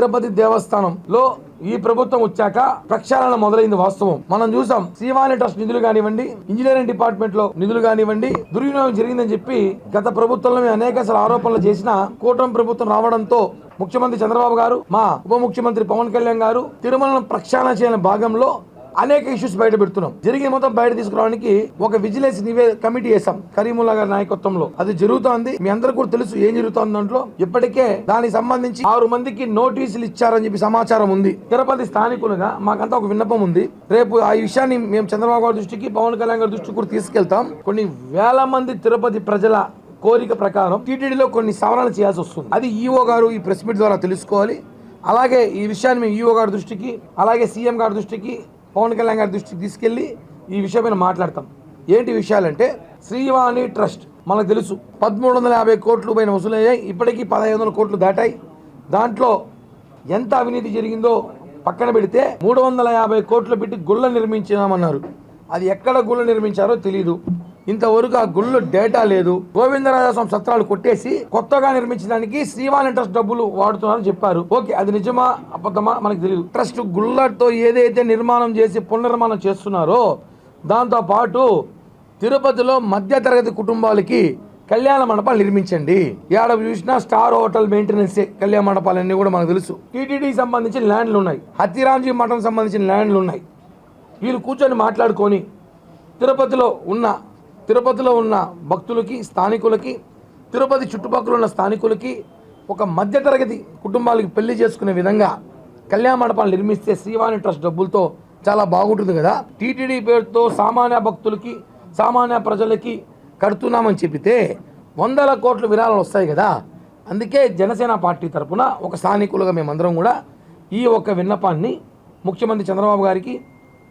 తిరుపతి దేవస్థానంలో ఈ ప్రభుత్వం వచ్చాక ప్రక్షాళన మొదలైంది వాస్తవం. మనం చూసాం శ్రీవాణి ట్రస్ట్ నిధులు కానివ్వండి ఇంజనీరింగ్ డిపార్ట్మెంట్లో నిధులు కానివ్వండి దుర్వినియోగం జరిగిందని చెప్పి గత ప్రభుత్వంలో అనేక ఆరోపణలు చేసిన కూటమి ప్రభుత్వం రావడంతో ముఖ్యమంత్రి చంద్రబాబు గారు మా ఉప ముఖ్యమంత్రి పవన్ కళ్యాణ్ గారు తిరుమలను ప్రక్షాళన చేయని భాగంలో అనేక ఇష్యూస్ బయట పెడుతున్నాం. జరిగే మొత్తం బయట తీసుకురావడానికి ఒక విజిలెన్స్ నివే కమిటీ వేసాం కరీముల్లా గారి నాయకత్వంలో. అది జరుగుతోంది. మీ అందరికీ కూడా తెలుసు ఏం జరుగుతోంది దాంట్లో. ఇప్పటికే దానికి సంబంధించి ఆరు మందికి నోటీసులు ఇచ్చారని చెప్పి సమాచారం ఉంది. తిరుపతి స్థానికులుగా మాకంతా ఒక విన్నపం ఉంది. రేపు ఆ విషయాన్ని మేము చంద్రబాబు గారి దృష్టికి పవన్ కళ్యాణ్ గారి దృష్టికి కూడా తీసుకెళ్తాం. కొన్ని వేల మంది తిరుపతి ప్రజల కోరిక ప్రకారం టీటీడీలో కొన్ని సవరణలు చేయాల్సి వస్తుంది. అది ఈఓ గారు ఈ ప్రెస్ మీట్ ద్వారా తెలుసుకోవాలి. అలాగే ఈ విషయాన్ని మేము ఈఓ గారి దృష్టికి అలాగే సీఎం గారి దృష్టికి పవన్ కళ్యాణ్ గారి దృష్టికి తీసుకెళ్ళి ఈ విషయమైన మాట్లాడతాం. ఏంటి విషయాలంటే శ్రీవాణి ట్రస్ట్ మనకు తెలుసు. పదమూడు వందల యాభై కోట్లు పైన వసూలయ్యాయి. ఇప్పటికీ పదహైదు వందల కోట్లు దాటాయి. దాంట్లో ఎంత అవినీతి జరిగిందో పక్కన పెడితే మూడు వందల యాభై కోట్లు పెట్టి గుళ్ళ నిర్మించామన్నారు అది ఎక్కడ గుళ్ళ నిర్మించారో తెలియదు ఇంతవరకు ఆ గుళ్ళు డేటా లేదు. గోవిందరాజస్వామి సత్రాలు కొట్టేసి కొత్తగా నిర్మించడానికి శ్రీవాణి ట్రస్ట్ డబ్బులు వాడుతున్నారని చెప్పారు. ఓకే అది నిజమా? అబద్ధమా? మనకు తెలియదు ట్రస్ట్ గుళ్ళతో ఏదైతే నిర్మాణం చేసి పునర్నిర్మాణం చేస్తున్నారో దాంతో పాటు తిరుపతిలో మధ్యతరగతి కుటుంబాలకి కళ్యాణ మండపాలు నిర్మించండి. ఏడ చూసినా స్టార్ హోటల్ మెయింటెనెన్స్ కళ్యాణ మండపాలన్నీ కూడా మనకు తెలుసు. టీటీడీకి సంబంధించిన ల్యాండ్లు ఉన్నాయి. హతిరాంజీ మఠం సంబంధించిన ల్యాండ్లు ఉన్నాయి. వీళ్ళు కూర్చొని మాట్లాడుకొని తిరుపతిలో ఉన్న తిరుపతిలో ఉన్న భక్తులకి స్థానికులకి తిరుపతి చుట్టుపక్కల ఉన్న స్థానికులకి ఒక మధ్యతరగతి కుటుంబాలకి పెళ్ళి చేసుకునే విధంగా కళ్యాణ మండపాలు నిర్మిస్తే శ్రీవాణి ట్రస్ట్ డబ్బులతో చాలా బాగుంటుంది కదా. టీటీడీ పేరుతో సామాన్య భక్తులకి సామాన్య ప్రజలకి కడుతున్నామని చెప్పితే వందల కోట్ల విరాళాలు వస్తాయి కదా. అందుకే జనసేన పార్టీ తరపున ఒక స్థానికులుగా మేమందరం కూడా ఈ ఒక్క విన్నపాన్ని ముఖ్యమంత్రి చంద్రబాబు గారికి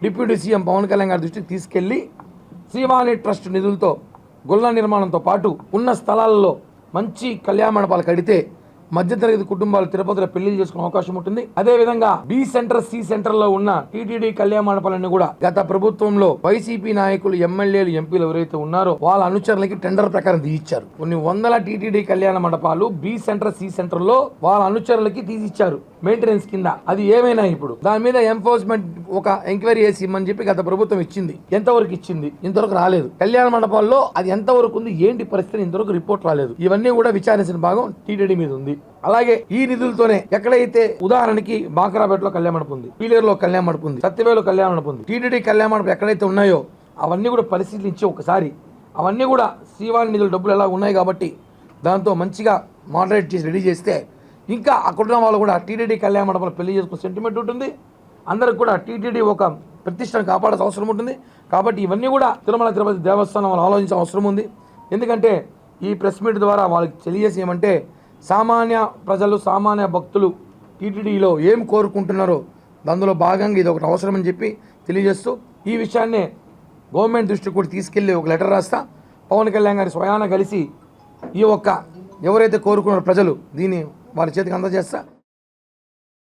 డిప్యూటీ సీఎం పవన్ కళ్యాణ్ గారి దృష్టికి తీసుకెళ్ళి శ్రీవాణి ట్రస్ట్ నిధులతో గుళ్ళ నిర్మాణంతో పాటు ఉన్న స్థలాల్లో మంచి కళ్యాణ మండపాలు కడితే మధ్యతరగతి కుటుంబాలు తిరుపతిలో పెళ్ళి చేసుకునే అవకాశం ఉంటుంది. అదే విధంగా బి సెంటర్ సి సెంటర్లో ఉన్న టీటీడీ కళ్యాణ మండపాలన్నీ కూడా గత ప్రభుత్వంలో వైసీపీ నాయకులు ఎమ్మెల్యేలు ఎంపీలు ఎవరైతే ఉన్నారో వాళ్ళ అనుచరులకి టెండర్ ప్రకారం తీయించారు కొన్ని వందల టీటీడీ కళ్యాణ మండపాలు బి సెంటర్ సి సెంటర్లో వాళ్ళ అనుచరులకి తీసిచ్చారు. మెయింటెనెన్స్ కింద. అది ఏమైనా ఇప్పుడు? దాని మీద ఎంఫోర్స్మెంట్ ఒక ఎంక్వైరీ చేసి ఇమ్మని చెప్పి గత ప్రభుత్వం ఇచ్చింది. ఎంతవరకు ఇచ్చింది? ఇంతవరకు రాలేదు. కళ్యాణ మండపాల్లో అది ఎంతవరకు ఉంది? ఏంటి పరిస్థితి? ఇంతవరకు రిపోర్ట్ రాలేదు. ఇవన్నీ కూడా విచారించిన భాగం టీటీడీ మీద ఉంది. అలాగే ఈ నిధులతోనే ఎక్కడైతే ఉదాహరణకి బాకరాపేటలో కళ్యాణ మండపం ఉంది పీలేరులో కళ్యాణ మండపం ఉంది సత్యవేలో కళ్యాణ మండపం ఉంది టీటీడీ కళ్యాణ మండపం ఎక్కడైతే ఉన్నాయో అవన్నీ కూడా పరిశీలించి ఒకసారి. అవన్నీ కూడా శ్రీవాణి నిధుల డబ్బులు ఎలా ఉన్నాయి కాబట్టి దాంతో మంచిగా మోడరేట్ చేసి రెడీ చేస్తే ఇంకా అక్కడున్న వాళ్ళు కూడా టీటీడీ కళ్యాణ మండపంలో పెళ్ళి చేసుకునే సెంటిమెంట్ ఉంటుంది. అందరికి కూడా టీటీడీ ఒక ప్రతిష్టను కాపాడాల్సిన అవసరం ఉంటుంది. కాబట్టి ఇవన్నీ కూడా తిరుమల తిరుపతి దేవస్థానం వాళ్ళు ఆలోచించాల్సిన అవసరం ఉంది. ఎందుకంటే ఈ ప్రెస్ మీట్ ద్వారా వాళ్ళకి తెలియజేసి ఏమంటే సామాన్య ప్రజలు సామాన్య భక్తులు టీటీడీలో ఏం కోరుకుంటున్నారో అందులో భాగంగా ఇది ఒకటి అవసరమని చెప్పి తెలియజేస్తూ ఈ విషయాన్నే గవర్నమెంట్ దృష్టికి కూడా తీసుకెళ్ళి ఒక లెటర్ రాస్తా. పవన్ కళ్యాణ్ గారి స్వయాన కలిసి ఈ ఒక్క ఎవరైతే కోరుకున్నారో ప్రజలు దీన్ని వారి చేతికి అందజేస్తా.